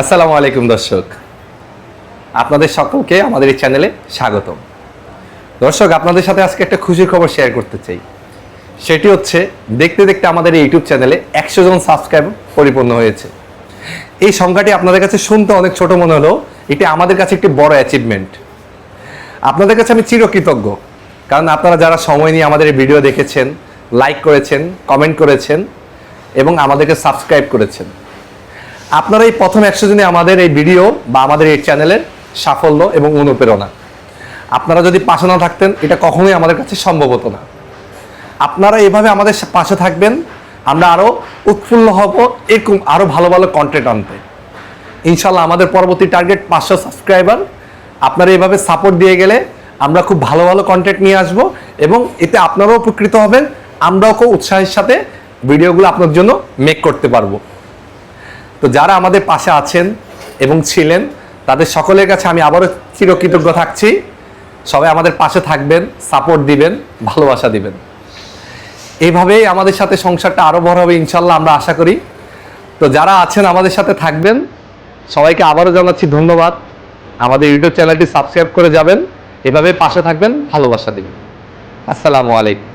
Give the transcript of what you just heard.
আসসালামু আলাইকুম, দর্শক। আপনাদের সকলকে আমাদের এই চ্যানেলে স্বাগতম। দর্শক, আপনাদের সাথে আজকে একটা খুশির খবর শেয়ার করতে চাই। সেটি হচ্ছে, দেখতে দেখতে আমাদের এই ইউটিউব চ্যানেলে একশো জন সাবস্ক্রাইব পরিপূর্ণ হয়েছে। এই সংখ্যাটি আপনাদের কাছে শুনতে অনেক ছোট মনে হলেও, এটি আমাদের কাছে একটি বড় অ্যাচিভমেন্ট আপনাদের কাছে আমি চিরকৃতজ্ঞ। কারণ আপনারা যারা সময় নিয়ে আমাদের এই ভিডিও দেখেছেন লাইক করেছেন কমেন্ট করেছেন, এবং আমাদেরকে সাবস্ক্রাইব করেছেন আপনারা এই প্রথম একশো দিনে আমাদের এই ভিডিও বা আমাদের এই চ্যানেলের সাফল্য এবং অনুপ্রেরণা। আপনারা যদি পাশে না থাকতেন, এটা কখনোই আমাদের কাছে সম্ভব হতো না। আপনারা এভাবে আমাদের পাশে থাকবেন, আমরা আরও উৎফুল্ল হব, এরকম আরও ভালো ভালো কন্টেন্ট আনতে। ইনশাল্লাহ আমাদের পরবর্তী টার্গেট পাঁচশো সাবস্ক্রাইবার আপনারা এভাবে সাপোর্ট দিয়ে গেলে আমরা খুব ভালো ভালো কন্টেন্ট নিয়ে আসব এবং এতে আপনারাও উপকৃত হবেন, আমরাও খুব উৎসাহের সাথে ভিডিওগুলো আপনার জন্য মেক করতে পারব। তো যারা আমাদের পাশে আছেন এবং ছিলেন, তাদের সকলের কাছে আমি আবারও চিরকৃতজ্ঞ থাকছি। সবাই আমাদের পাশে থাকবেন সাপোর্ট দিবেন, ভালোবাসা দিবেন। এইভাবেই আমাদের সাথে সংসারটা আরও বড় হবে, ইনশাল্লাহ আমরা আশা করি। তো যারা আছেন আমাদের সাথে থাকবেন, সবাইকে আবারও জানাচ্ছি ধন্যবাদ। আমাদের ইউটিউব চ্যানেলটি সাবস্ক্রাইব করে যাবেন, এভাবে পাশে থাকবেন, ভালোবাসা দিবেন। আসসালামু আলাইকুম।